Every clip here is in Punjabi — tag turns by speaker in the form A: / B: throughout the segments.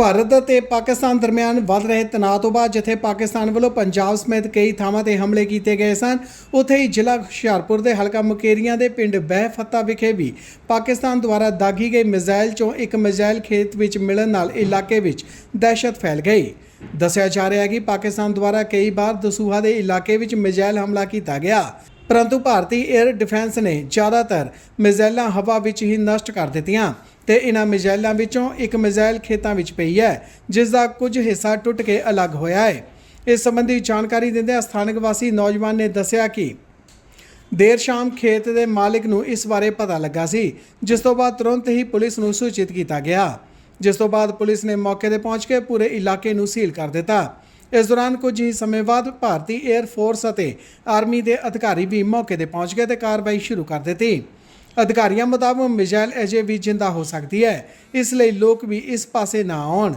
A: ਭਾਰਤ ਅਤੇ ਪਾਕਿਸਤਾਨ ਦਰਮਿਆਨ ਵੱਧ ਰਹੇ ਤਣਾਅ ਤੋਂ ਬਾਅਦ ਜਿੱਥੇ ਪਾਕਿਸਤਾਨ ਵੱਲੋਂ ਪੰਜਾਬ ਸਮੇਤ ਕਈ ਥਾਵਾਂ ਤੇ ਹਮਲੇ ਕੀਤੇ ਗਏ ਸਨ, ਉੱਥੇ ਹੀ ਜ਼ਿਲ੍ਹਾ ਹੁਸ਼ਿਆਰਪੁਰ ਦੇ ਹਲਕਾ ਮੁਕੇਰੀਆਂ ਦੇ ਪਿੰਡ ਬਹਿਫੱਤਾ ਵਿਖੇ ਵੀ ਪਾਕਿਸਤਾਨ ਦੁਆਰਾ ਦਾਗੀ ਗਈ ਮਿਜ਼ਾਈਲ ਚੋਂ ਇੱਕ ਮਿਜ਼ਾਈਲ ਖੇਤ ਵਿੱਚ ਮਿਲਣ ਨਾਲ ਇਲਾਕੇ ਵਿੱਚ ਦਹਿਸ਼ਤ ਫੈਲ ਗਈ। ਦੱਸਿਆ ਜਾ ਰਿਹਾ ਹੈ ਕਿ ਪਾਕਿਸਤਾਨ ਦੁਆਰਾ ਕਈ ਵਾਰ ਦਸੂਹਾ ਦੇ ਇਲਾਕੇ ਵਿੱਚ ਮਿਜ਼ਾਈਲ ਹਮਲਾ ਕੀਤਾ ਗਿਆ। ਪਰੰਤੂ ਭਾਰਤੀ 에ਅਰ ਡਿਫੈਂਸ ਨੇ ਜ਼ਿਆਦਾਤਰ ਮਿਜ਼ਾਈਲਾਂ ਹਵਾ ਵਿੱਚ ਹੀ ਨਸ਼ਟ ਕਰ ਦਿੱਤੀਆਂ ਤੇ ਇਹਨਾਂ ਮਿਜ਼ਾਈਲਾਂ ਵਿੱਚੋਂ ਇੱਕ ਮਿਜ਼ਾਈਲ ਖੇਤਾਂ ਵਿੱਚ ਪਈ ਹੈ ਜਿਸ ਦਾ ਕੁਝ ਹਿੱਸਾ ਟੁੱਟ ਕੇ ਅਲੱਗ ਹੋਇਆ ਹੈ। ਇਸ ਸੰਬੰਧੀ ਜਾਣਕਾਰੀ ਦਿੰਦਿਆਂ ਸਥਾਨਕ ਵਾਸੀ ਨੌਜਵਾਨ ਨੇ ਦੱਸਿਆ ਕਿ ਦੇਰ ਸ਼ਾਮ ਖੇਤ ਦੇ ਮਾਲਕ ਨੂੰ ਇਸ ਬਾਰੇ ਪਤਾ ਲੱਗਾ ਸੀ, ਜਿਸ ਤੋਂ ਬਾਅਦ ਤੁਰੰਤ ਹੀ ਪੁਲਿਸ ਨੂੰ ਸੂਚਿਤ ਕੀਤਾ ਗਿਆ। ਜਿਸ ਤੋਂ ਬਾਅਦ ਪੁਲਿਸ ਨੇ ਮੌਕੇ ਤੇ ਪਹੁੰਚ ਕੇ ਪੂਰੇ ਇਲਾਕੇ ਨੂੰ ਸੀਲ ਕਰ ਦਿੱਤਾ। ਇਸ ਦੌਰਾਨ ਕੁਝ ਹੀ ਸਮੇਂ ਬਾਅਦ ਭਾਰਤੀ 에ਅਰ ਫੋਰਸ ਅਤੇ ਆਰਮੀ ਦੇ ਅਧਿਕਾਰੀ ਵੀ ਮੌਕੇ ਤੇ ਪਹੁੰਚ ਗਏ ਤੇ ਕਾਰਵਾਈ ਸ਼ੁਰੂ ਕਰ ਦਿੱਤੀ। ਅਧਿਕਾਰੀਆਂ ਮੁਤਾਬਕ ਮਿਜ਼ਾਈਲ ਅਜੇ ਵੀ ਜਿੰਦਾ ਹੋ ਸਕਦੀ ਹੈ, ਇਸ ਲਈ ਲੋਕ ਵੀ ਇਸ ਪਾਸੇ ਨਾ ਆਉਣ।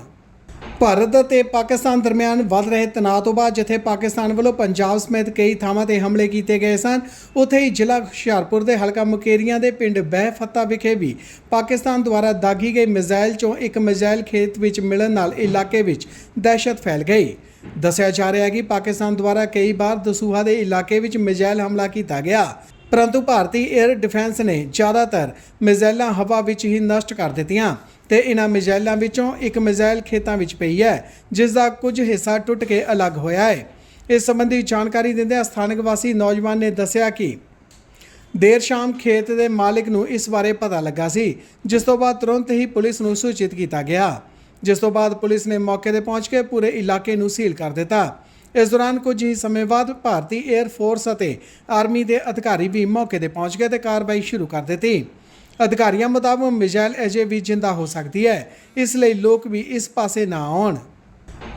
A: ਭਾਰਤ ਅਤੇ ਪਾਕਿਸਤਾਨ ਦਰਮਿਆਨ ਵੱਧ ਰਹੇ ਤਣਾਅ ਤੋਂ ਬਾਅਦ ਜਿੱਥੇ ਪਾਕਿਸਤਾਨ ਵੱਲੋਂ ਪੰਜਾਬ ਸਮੇਤ ਕਈ ਥਾਵਾਂ ਤੇ ਹਮਲੇ ਕੀਤੇ ਗਏ ਸਨ, ਉੱਥੇ ਹੀ ਜ਼ਿਲ੍ਹਾ ਹੁਸ਼ਿਆਰਪੁਰ ਦੇ ਹਲਕਾ ਮੁਕੇਰੀਆਂ ਦੇ ਪਿੰਡ ਬਹਿਫੱਤਾ ਵਿਖੇ ਵੀ ਪਾਕਿਸਤਾਨ ਦੁਆਰਾ ਦਾਗੀ ਗਈ ਮਿਜ਼ਾਈਲ ਚੋਂ ਇੱਕ ਮਿਜ਼ਾਈਲ ਖੇਤ ਵਿੱਚ ਮਿਲਣ ਨਾਲ ਇਲਾਕੇ ਵਿੱਚ ਦਹਿਸ਼ਤ ਫੈਲ ਗਈ। ਦੱਸਿਆ ਜਾ ਰਿਹਾ ਹੈ ਕਿ ਪਾਕਿਸਤਾਨ ਦੁਆਰਾ ਕਈ ਵਾਰ ਦਸੂਹਾ ਦੇ ਇਲਾਕੇ ਵਿੱਚ ਮਿਜ਼ਾਈਲ ਹਮਲਾ ਕੀਤਾ ਗਿਆ। ਪਰੰਤੂ ਭਾਰਤੀ 에ਅਰ ਡਿਫੈਂਸ ਨੇ ਜ਼ਿਆਦਾਤਰ ਮਿਜ਼ਾਈਲਾਂ ਹਵਾ ਵਿੱਚ ਹੀ ਨਸ਼ਟ ਕਰ ਦਿੱਤੀਆਂ ਤੇ ਇਹਨਾਂ ਮਿਜ਼ਾਈਲਾਂ ਵਿੱਚੋਂ ਇੱਕ ਮਿਜ਼ਾਈਲ ਖੇਤਾਂ ਵਿੱਚ ਪਈ ਹੈ ਜਿਸ ਦਾ ਕੁਝ ਹਿੱਸਾ ਟੁੱਟ ਕੇ ਅਲੱਗ ਹੋਇਆ ਹੈ। ਇਸ ਸੰਬੰਧੀ ਜਾਣਕਾਰੀ ਦਿੰਦਿਆਂ ਸਥਾਨਕ ਵਾਸੀ ਨੌਜਵਾਨ ਨੇ ਦੱਸਿਆ ਕਿ ਦੇਰ ਸ਼ਾਮ ਖੇਤ ਦੇ ਮਾਲਕ ਨੂੰ ਇਸ ਬਾਰੇ ਪਤਾ ਲੱਗਾ ਸੀ, ਜਿਸ ਤੋਂ ਬਾਅਦ ਤੁਰੰਤ ਹੀ ਪੁਲਿਸ ਨੂੰ ਸੂਚਿਤ ਕੀਤਾ ਗਿਆ। ਜਿਸ ਤੋਂ ਬਾਅਦ ਪੁਲਿਸ ਨੇ ਮੌਕੇ ਤੇ ਪਹੁੰਚ ਕੇ ਪੂਰੇ ਇਲਾਕੇ ਨੂੰ ਸੀਲ ਕਰ ਦਿੱਤਾ। ਇਸ ਦੌਰਾਨ ਕੁਝ ਹੀ ਸਮੇਂ ਬਾਅਦ ਭਾਰਤੀ 에ਅਰ ਫੋਰਸ ਅਤੇ ਆਰਮੀ ਦੇ ਅਧਿਕਾਰੀ ਵੀ ਮੌਕੇ ਤੇ ਪਹੁੰਚ ਗਏ ਤੇ ਕਾਰਵਾਈ ਸ਼ੁਰੂ ਕਰ ਦਿੱਤੀ। ਅਧਿਕਾਰੀਆਂ ਮੁਤਾਬਕ ਮਿਜ਼ਾਈਲ ਅਜੇ ਵੀ ਜਿੰਦਾ ਹੋ ਸਕਦੀ ਹੈ, ਇਸ ਲਈ ਲੋਕ ਵੀ ਇਸ ਪਾਸੇ ਨਾ ਆਉਣ।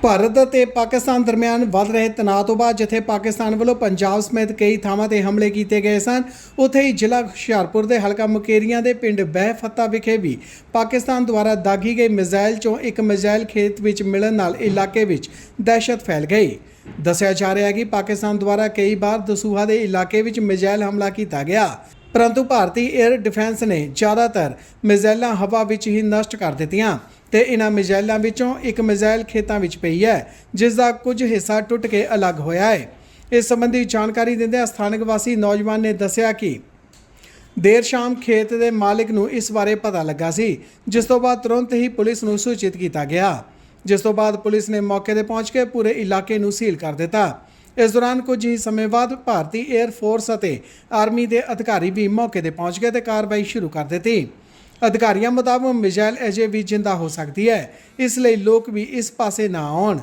A: ਭਾਰਤ ਅਤੇ ਪਾਕਿਸਤਾਨ ਦਰਮਿਆਨ ਵੱਧ ਰਹੇ ਤਣਾਅ ਤੋਂ ਬਾਅਦ ਜਿੱਥੇ ਪਾਕਿਸਤਾਨ ਵੱਲੋਂ ਪੰਜਾਬ ਸਮੇਤ ਕਈ ਥਾਵਾਂ ਤੇ ਹਮਲੇ ਕੀਤੇ ਗਏ ਸਨ, ਉੱਥੇ ਹੀ ਜ਼ਿਲ੍ਹਾ ਹੁਸ਼ਿਆਰਪੁਰ ਦੇ ਹਲਕਾ ਮੁਕੇਰੀਆਂ ਦੇ ਪਿੰਡ ਬਹਿਫੱਤਾ ਵਿਖੇ ਵੀ ਪਾਕਿਸਤਾਨ ਦੁਆਰਾ ਦਾਗੀ ਗਈ ਮਿਜ਼ਾਈਲ ਚੋਂ ਇੱਕ ਮਿਜ਼ਾਈਲ ਖੇਤ ਵਿੱਚ ਮਿਲਣ ਨਾਲ ਇਲਾਕੇ ਵਿੱਚ ਦਹਿਸ਼ਤ ਫੈਲ ਗਈ। ਦੱਸਿਆ ਜਾ ਰਿਹਾ ਹੈ ਕਿ ਪਾਕਿਸਤਾਨ ਦੁਆਰਾ ਕਈ ਵਾਰ ਦਸੂਹਾ ਦੇ ਇਲਾਕੇ ਵਿੱਚ ਮਿਜ਼ਾਈਲ ਹਮਲਾ ਕੀਤਾ ਗਿਆ, ਪਰੰਤੂ ਭਾਰਤੀ 에ਅਰ ਡਿਫੈਂਸ ਨੇ ਜ਼ਿਆਦਾਤਰ ਮਿਜ਼ਾਈਲਾਂ ਹਵਾ ਵਿੱਚ ਹੀ ਨਸ਼ਟ ਕਰ ਦਿੱਤੀਆਂ। ਤੇ ਇਹਨਾਂ ਮਿਜ਼ਾਈਲਾਂ ਵਿੱਚੋਂ ਇੱਕ ਮਿਜ਼ਾਈਲ ਖੇਤਾਂ ਵਿੱਚ ਪਈ ਹੈ ਜਿਸ ਦਾ ਕੁਝ ਹਿੱਸਾ ਟੁੱਟ ਕੇ ਅਲੱਗ ਹੋਇਆ ਹੈ। ਇਸ ਸੰਬੰਧੀ ਜਾਣਕਾਰੀ ਦਿੰਦਿਆਂ ਸਥਾਨਕ ਵਾਸੀ ਨੌਜਵਾਨ ਨੇ ਦੱਸਿਆ ਕਿ ਦੇਰ ਸ਼ਾਮ ਖੇਤ ਦੇ ਮਾਲਕ ਨੂੰ ਇਸ ਬਾਰੇ ਪਤਾ ਲੱਗਾ ਸੀ, ਜਿਸ ਤੋਂ ਬਾਅਦ ਤੁਰੰਤ ਹੀ ਪੁਲਿਸ ਨੂੰ ਸੂਚਿਤ ਕੀਤਾ ਗਿਆ। ਜਿਸ ਤੋਂ ਬਾਅਦ ਪੁਲਿਸ ਨੇ ਮੌਕੇ ਤੇ ਪਹੁੰਚ ਕੇ ਪੂਰੇ ਇਲਾਕੇ ਨੂੰ ਸੀਲ ਕਰ ਦਿੱਤਾ। ਇਸ ਦੌਰਾਨ ਕੁਝ ਹੀ ਸਮੇਂ ਬਾਅਦ ਭਾਰਤੀ 에ਅਰ ਫੋਰਸ ਅਤੇ ਆਰਮੀ ਦੇ ਅਧਿਕਾਰੀ ਵੀ ਮੌਕੇ ਤੇ ਪਹੁੰਚ ਗਏ ਤੇ ਕਾਰਵਾਈ ਸ਼ੁਰੂ ਕਰ ਦਿੱਤੀ। ਅਧਿਕਾਰੀਆਂ ਮੁਤਾਬਕ ਮਿਜ਼ਾਈਲ ਅਜੇ ਵੀ ਜਿੰਦਾ ਹੋ ਸਕਦੀ ਹੈ। ਇਸ ਲਈ ਲੋਕ ਵੀ ਇਸ ਪਾਸੇ ਨਾ ਆਉਣ।